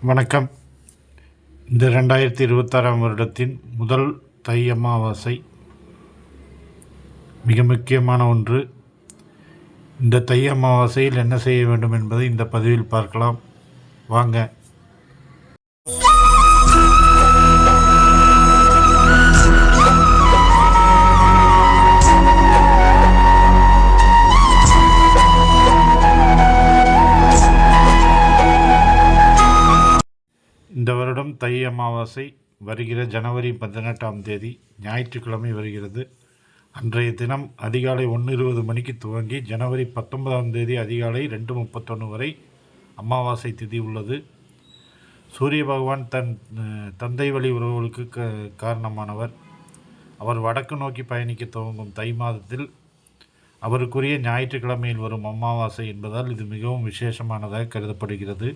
வணக்கம். இந்த ரெண்டாயிரத்தி இருபத்தாறாம் வருடத்தின் முதல் தை அமாவாசை மிக முக்கியமான ஒன்று. இந்த தை அமாவாசையில் என்ன செய்ய வேண்டும் என்பதை இந்த பதிவில் பார்க்கலாம். வாங்க. இந்த வருடம் தை அமாவாசை வருகிற ஜனவரி பதினெட்டாம் தேதி ஞாயிற்றுக்கிழமை வருகிறது. அன்றைய தினம் அதிகாலை ஒன்று இருபது மணிக்கு துவங்கி ஜனவரி பத்தொன்பதாம் தேதி அதிகாலை ரெண்டு முப்பத்தொன்று வரை அமாவாசை திதி உள்ளது. சூரிய பகவான் தன் தந்தை வழி உறவுகளுக்கு க காரணமானவர். அவர் வடக்கு நோக்கி பயணிக்க துவங்கும் தை மாதத்தில் அவருக்குரிய ஞாயிற்றுக்கிழமையில் வரும் அமாவாசை என்பதால் இது மிகவும் விசேஷமானதாக கருதப்படுகிறது.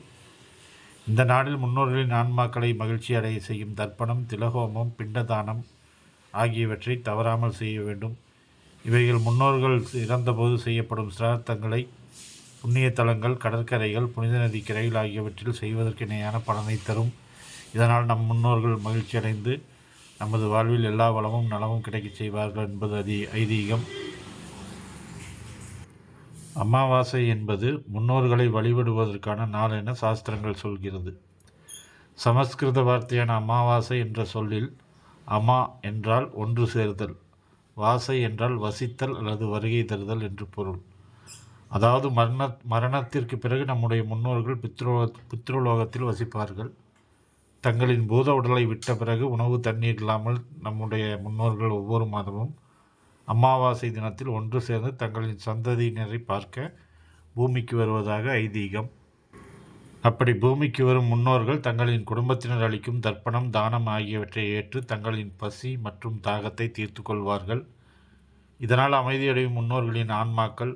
இந்த நாளில் முன்னோர்களின் ஆன்மாக்களை மகிழ்ச்சி அடைய செய்யும் தர்ப்பணம் திலகோமம் பிண்டதானம் ஆகியவற்றை தவறாமல் செய்ய வேண்டும். இவைகள் முன்னோர்கள் இறந்தபோது செய்யப்படும் சிரார்த்தங்களை புண்ணிய தலங்கள் கடற்கரைகள் புனித நதிக்கரைகள் ஆகியவற்றில் செய்வதற்கு இணையான பலனை தரும். இதனால் நம் முன்னோர்கள் மகிழ்ச்சி அடைந்து நமது வாழ்வில் எல்லா வளமும் நலமும் கிடைக்கச் செய்வார்கள் என்பது அதி ஐதீகம். அமாவாசை என்பது முன்னோர்களை வழிபடுவதற்கான நாள் என சாஸ்திரங்கள் சொல்கிறது. சமஸ்கிருத வார்த்தையான அமாவாசை என்ற சொல்லில் அமா என்றால் ஒன்று சேர்தல் வாசை என்றால் வசித்தல் அல்லது வருகை தருதல் என்று பொருள். அதாவது மரண மரணத்திற்கு பிறகு நம்முடைய முன்னோர்கள் பித்ருலோ பித்ருலோகத்தில் வசிப்பார்கள். தங்களின் பூத உடலை விட்ட பிறகு உணவு தண்ணீர் இல்லாமல் நம்முடைய முன்னோர்கள் ஒவ்வொரு மாதமும் அமாவாசை தினத்தில் ஒன்று சேர்ந்து தங்களின் சந்ததியினரை பார்க்க பூமிக்கு வருவதாக ஐதீகம். அப்படி பூமிக்கு வரும் முன்னோர்கள் தங்களின் குடும்பத்தினர் அளிக்கும் தர்ப்பணம் தானம் ஆகியவற்றை ஏற்று தங்களின் பசி மற்றும் தாகத்தை தீர்த்து கொள்வார்கள். இதனால் அமைதியடையும் முன்னோர்களின் ஆன்மாக்கள்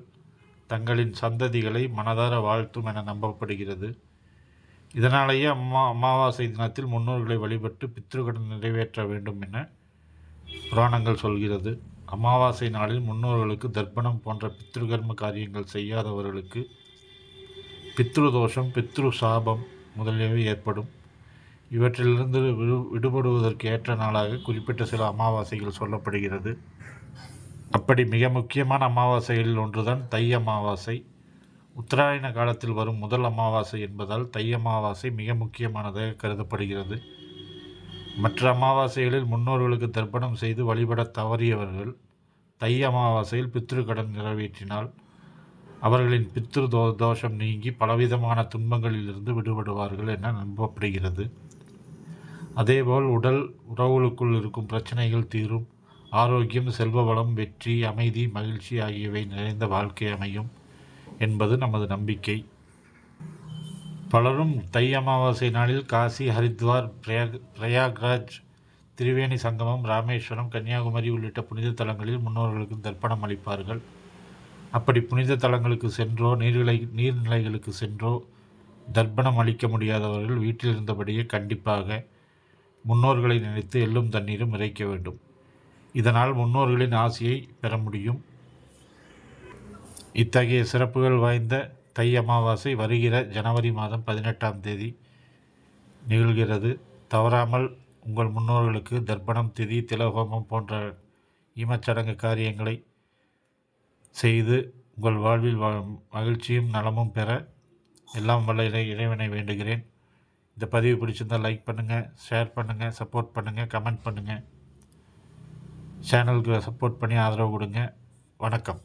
தங்களின் சந்ததிகளை மனதார வாழ்த்தும் என நம்பப்படுகிறது. இதனாலேயே அம்மா அமாவாசை தினத்தில் முன்னோர்களை வழிபட்டு பித்ருக்கடன் நிறைவேற்ற வேண்டும் என புராணங்கள் சொல்கிறது. அமாவாசை நாளில் முன்னோர்களுக்கு தர்ப்பணம் போன்ற பித்ருகர்ம காரியங்கள் செய்யாதவர்களுக்கு பித்ரு தோஷம் பித்ரு சாபம் முதலியவை ஏற்படும். இவற்றிலிருந்து விடு விடுபடுவதற்கு ஏற்ற நாளாக குறிப்பிட்ட சில அமாவாசைகள் சொல்லப்படுகிறது. அப்படி மிக முக்கியமான அமாவாசைகளில் ஒன்றுதான் தை அமாவாசை. உத்தராயண காலத்தில் வரும் முதல் அமாவாசை என்பதால் தை அமாவாசை மிக முக்கியமானதாக கருதப்படுகிறது. மற்ற அமாவாசைகளில் முன்னோர்களுக்கு தர்ப்பணம் செய்து வழிபட தவறியவர்கள் தை அமாவாசையில் பித்ரு கடன் நிறைவேற்றினால் அவர்களின் பித்ரு தோ தோஷம் நீங்கி பலவிதமான துன்பங்களிலிருந்து விடுபடுவார்கள் என நம்பப்படுகிறது. அதேபோல் உடல் உறவுகளுக்குள் இருக்கும் பிரச்சனைகள் தீரும். ஆரோக்கியம் செல்வ வளம் வெற்றி அமைதி மகிழ்ச்சி ஆகியவை நிறைந்த வாழ்க்கை அமையும் என்பது நமது நம்பிக்கை. பலரும் தை அமாவாசை நாளில் காசி ஹரித்வார் பிரயாக் பிரயாக்ராஜ் திரிவேணி சங்கமம் ராமேஸ்வரம் கன்னியாகுமரி உள்ளிட்ட புனித தலங்களில் முன்னோர்களுக்கு தர்ப்பணம் அளிப்பார்கள். அப்படி புனித தலங்களுக்கு சென்றோ நீர்நிலை நீர்நிலைகளுக்கு சென்றோ தர்ப்பணம் அளிக்க முடியாதவர்கள் வீட்டில் இருந்தபடியே கண்டிப்பாக முன்னோர்களை நினைத்து எள்ளும் தண்ணீரும் இறைக்க வேண்டும். இதனால் முன்னோர்களின் ஆசையை பெற முடியும். இத்தகைய சிறப்புகள் வாய்ந்த தை அமாவாசை வருகிற ஜனவரி மாதம் பதினெட்டாம் தேதி நிகழ்கிறது. தவறாமல் உங்கள் முன்னோர்களுக்கு தர்ப்பணம் திதி திலஹோமம் போன்ற ஈமச்சடங்கு காரியங்களை செய்து உங்கள் வாழ்வில் மகிழ்ச்சியும் நலமும் பெற எல்லாம் வல்ல இறை இறைவனை வேண்டுகிறேன். இந்த பதிவு பிடிச்சிருந்தால் லைக் பண்ணுங்கள் ஷேர் பண்ணுங்கள் சப்போர்ட் பண்ணுங்கள் கமெண்ட் பண்ணுங்கள் சேனலுக்கு சப்போர்ட் பண்ணி ஆதரவு கொடுங்க. வணக்கம்.